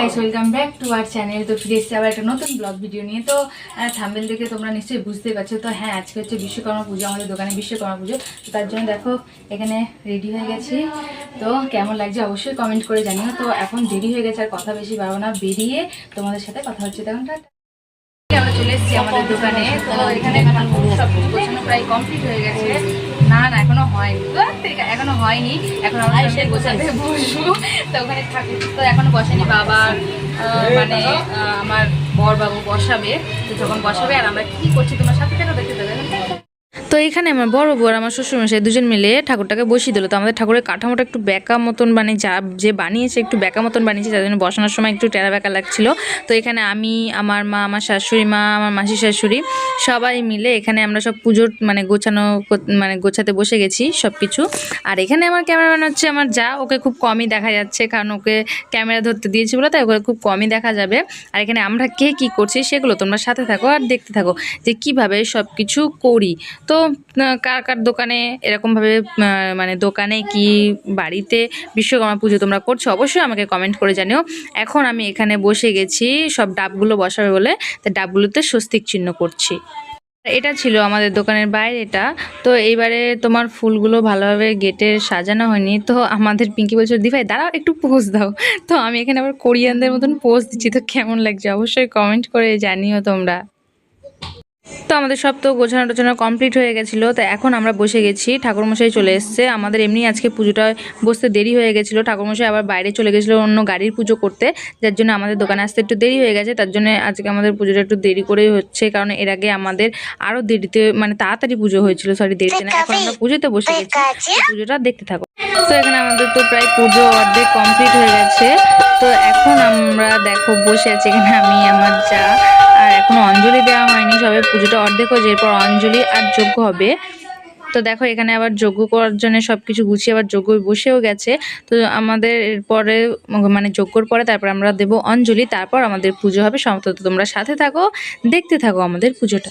Guys welcome back to our channel তো ফিরে এসেছি আবার একটা নতুন ব্লগ ভিডিও নিয়ে। তো থাম্বেল দেখে তোমরা নিশ্চয়ই বুঝতেই পারছ। তো হ্যাঁ আজকে হচ্ছে বিশ্বকর্মা পুজো, আমাদের দোকানে বিশ্বকর্মা পুজো। তো তার জন্য দেখো, এখানে রেডি হয়ে গেছি। তো কেমন লাগছে অবশ্যই কমেন্ট করে জানিও। তো এখন দেরি হয়ে গেছে, আর কথা বেশি পারব না, বেরিয়ে তোমাদের সাথে কথা হচ্ছে। তখন। আমরা চলে এসেছি আমাদের দোকানে। তো এখানে এখন সব কিছু প্রায় কমপ্লিট হয়ে গেছে। না না, এখনও হয়নি। এখনও হয়নি। এখন আমরা সে গোছাতে বসবো। তো ওখানে থাকি। তো এখনও বসেনি বাবার মানে আমার বর বাবু বসাবে। তো যখন বসাবে, আর আমরা কি করছি, তোমার সাথে থেকে দেখতে দেবে? তো এখানে আমার বড় বউ আর আমার শ্বশুরমশাই দুজন মিলে ঠাকুরটাকে বসিয়ে দিল। তো আমাদের ঠাকুরের কাঠামোটা একটু ব্যাকা মতন মানে যা, যে বানিয়েছে একটু ব্যাকা মতন বানিয়েছে যার জন্য বসানোর সময় একটু টেরা ব্যাকা লাগছিল। তো এখানে আমি, আমার মা, আমার শাশুড়ি মা, আমার মাসি শাশুড়ি সবাই মিলে এখানে আমরা সব পুজোর মানে গোছানো মানে গোছাতে বসে গেছি সব কিছু আর এখানে আমার ক্যামেরাম্যান হচ্ছে আমার যা, ওকে খুব কমই দেখা যাচ্ছে কারণ ওকে ক্যামেরা ধরতে দিয়েছি বলে, তাই ওকে খুব কমই দেখা যাবে। আর এখানে আমরা কে কি করছি সেগুলো তোমরা সাথে থাকো আর দেখতে থাকো যে কীভাবে সব কিছু করি। তো কার কার দোকানে এরকমভাবে মানে দোকানে কি বাড়িতে বিশ্বকর্মা পুজো তোমরা করছ, অবশ্যই আমাকে কমেন্ট করে জানিও। এখন আমি এখানে বসে গেছি, সব ডাবগুলো বসাবে বলে, তো ডাবগুলোতে স্বস্তিক চিহ্ন করছি। এটা ছিল আমাদের দোকানের বাইরেটা। তো এইবারে তোমার ফুলগুলো ভালোভাবে গেটে সাজানো হয়নি। তো আমাদের পিঙ্কি বলছিল দিভাই দাঁড়াও, একটু পোজ দাও। তো আমি এখানে আবার কোরিয়ানদের মতন পোজ দিচ্ছি, তো কেমন লাগছে? অবশ্যই কমেন্ট করে জানিও তোমরা। তো আমাদের সব তো গোছানো টোছানো কমপ্লিট হয়ে গেছিল তো এখন আমরা বসে গেছি। ঠাকুরমশাই চলে এসছে। আমাদের এমনি আজকে পুজোটা বসতে দেরি হয়ে গেছিল। ঠাকুরমশাই আবার বাইরে চলে গেছিল অন্য গাড়ির পুজো করতে যার জন্য আমাদের দোকানে আসতে একটু দেরি হয়ে গেছে। তার জন্য আজকে আমাদের পুজোটা একটু দেরি করেই হচ্ছে কারণ এর আগে আমাদের আরও দেরিতে মানে তাড়াতাড়ি পুজো হয়েছিল সরি দেরিতে না এখন আমরা পুজোতে বসে গেছি। পুজোটা দেখতে থাকো। তো এখানে আমাদের তো প্রায় পুজো অর্ধেক কমপ্লিট হয়ে গেছে। তো এখন আমরা দেখো বসে আছি এখানে আমি আমার যা। আর এখনও অঞ্জলি দেওয়া হয়নি, সবে পুজোটা অর্ধেক হয়েছে এরপর অঞ্জলি আর যজ্ঞ হবে। তো দেখো এখানে আবার যজ্ঞ করার জন্য সব কিছু গুছিয়ে আবার যজ্ঞ বসেও গেছে। তো আমাদের এরপরে মানে যজ্ঞর পরে তারপর আমরা দেব অঞ্জলি, তারপর আমাদের পুজো হবে। সমস্ত তোমরা সাথে থাকো, দেখতে থাকো আমাদের পুজোটা।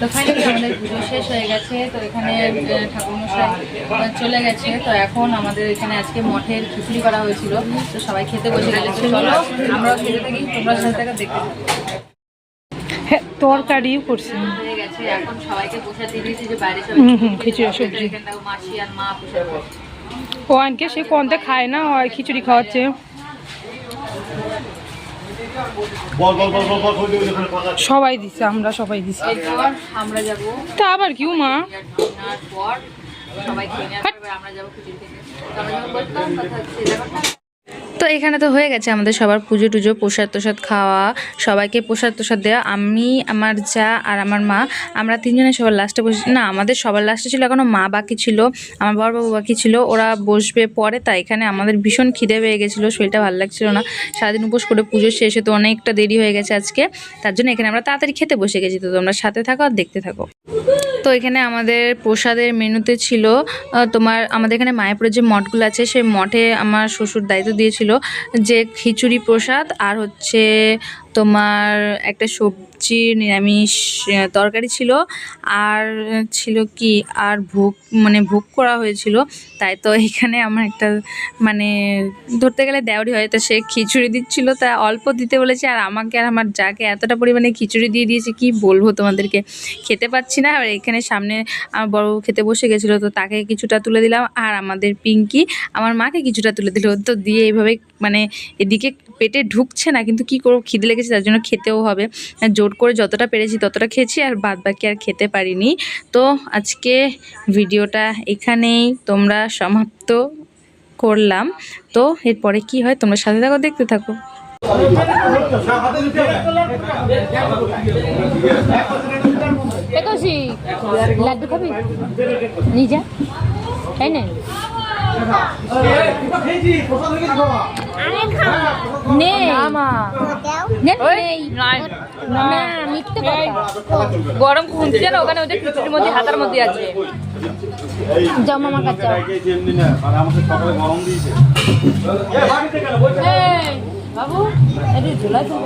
তো ফাইনালি আমাদের পুজো শেষ হয়ে গেছে তো এখানে ঠাকুরমশাই চলে গেছে। তো এখন আমাদের এখানে আজকে মঠের খিচুড়ি করা হয়েছিল তো সবাই খেতে বসে গেছে। চলো আমরাও খেতে থাকি তোমরা সাথে থাকা দেখতে হ্যাঁ তরকারিও করছি। হয়ে গেছে এখন সবাইকে বসাতে দিয়েছি যে বাইরে সবাই খিচুড়ি সবজি। মাসি আর মা বসে আছে। ও আনকে সে কোনতে খায় না ওই খিচুড়ি খাওয়াচ্ছে। সবাই দিছে আমরা সবাই দিছি। এরপর আমরা যাব তা আবার কিউ মা? সবাই আমরা যাব খিচুড়ি খেতে। আমরা যখন বসলাম কথা হচ্ছে এই ব্যাপারটা তো এখানে তো হয়ে গেছে আমাদের সবার পুজো টুজো, প্রসাদ তোসাদ খাওয়া, সবাইকে প্রসাদ তোসাদ দেওয়া। আমি, আমার যা আর আমার মা, আমরা তিনজনে সবার লাস্টে বসে, না, আমাদের সবার লাস্টে ছিল এখনও মা বাকি ছিল, আমার বড় বাবু বাকি ছিল, ওরা বসবে পরে, তাই এখানে আমাদের ভীষণ খিদে পেয়ে গেছিল, শরীরটা ভালো লাগছিল না। সারাদিন উপোস করে পুজো শেষে তো অনেকটা দেরি হয়ে গেছে আজকে, তার জন্য এখানে আমরা তাড়াতাড়ি খেতে বসে গেছি। তো তোমরা সাথে থাকো আর দেখতে থাকো। তো এখানে আমাদের প্রসাদের মেনুতে ছিল তোমার আমাদের এখানে মায়াপুরের যে মঠগুলো আছে, সেই মঠে আমার শ্বশুর দায়িত্ব দিয়েছিল। যে খিচুড়ি প্রসাদ আর হচ্ছে তোমার একটা সবজি নিরামিষ তরকারি ছিল। আর ছিল কি, আর ভোগ মানে ভোগ করা হয়েছিল। তাই তো এখানে আমার একটা মানে ধরতে গেলে দেওয়ারি হয়। তো সে খিচুড়ি দিচ্ছিল, তা অল্প দিতে বলেছে। আর আমাকে আর আমার যাকে এতটা পরিমাণে খিচুড়ি দিয়ে দিয়েছে, কি বলব তোমাদেরকে? খেতে পাচ্ছি না। আর এখানে সামনে আমার বড় খেতে বসে গেছিল, তো তাকে কিছুটা তুলে দিলাম। আর আমাদের পিঙ্কি, আমার মাকে কিছুটা তুলে দিল। তো দিয়ে এইভাবে মানে এদিকে পেটে ঢুকছে না, কিন্তু কি করব? খিদে লেগেছে। তার জন্য খেতেও হবে। জোর করে যতটা পেরেছি ততটা খেয়েছি আর বাদ বাকি আর খেতে পারিনি। তো আজকে ভিডিওটা এখানেই তোমরা সমাপ্ত করলাম। তো এরপরে কি হয় তোমরা সাথে থাকো দেখতে থাকো। একাশি লাড্ডু খাবি? নিয়ে তাই না। নে মা না মিথ্যে গরম খুঁজছে জানো ওখানে ওদের খিচুড়ির মধ্যে হাতার মধ্যে আছে। যাও মামার কাছে যাও। বাবু এটি ঝুলাই তুমি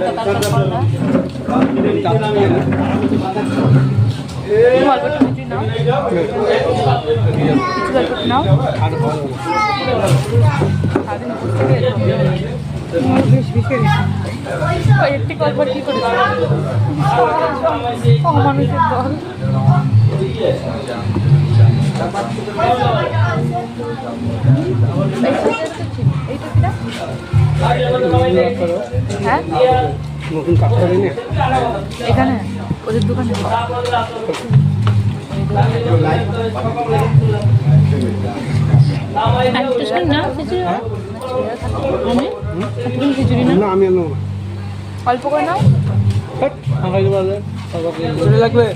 একটু গল্প কি দল। হ্যাঁ? করে না এখানে? ওদের দোকানে না না? না অল্প করে নাও। চলে লাগবে?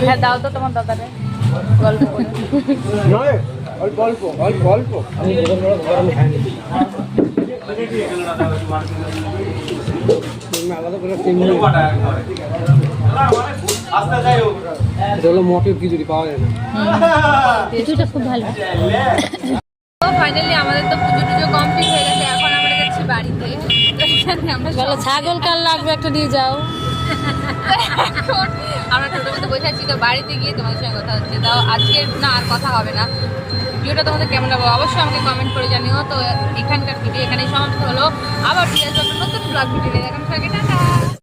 হ্যাঁ দাও তো তোমার দাদারে। গল্প করে। নয় অল্প অল্প অল্প অল্প। আমি আলাদা করে এটা হলো মটর খিচুড়ি পাওয়া যায় না। খিচুড়িটা খুব ভালো। ফাইনালি আমাদের তো পুজো টুজো কমপ্লিট হয়ে গেছে এখন আমরা যাচ্ছি বাড়িতে। আমরা বলো ছাগল কাল লাগবে একটা নিয়ে যাও। আমরা টোটোর মধ্যে বসে আছি তো বাড়িতে গিয়ে তোমাদের সঙ্গে কথা হচ্ছে। তাও আজকে না আর কথা হবে না। ভিডিওটা তোমাদের কেমন লাগবে অবশ্যই আমাকে কমেন্ট করে জানিও। তো এখানকার ভিডিও এখানেই সমাপ্ত হলো। আবার ফিরে আসব নতুন ব্লগ ভিডিও এখন সবাইকে টাটা।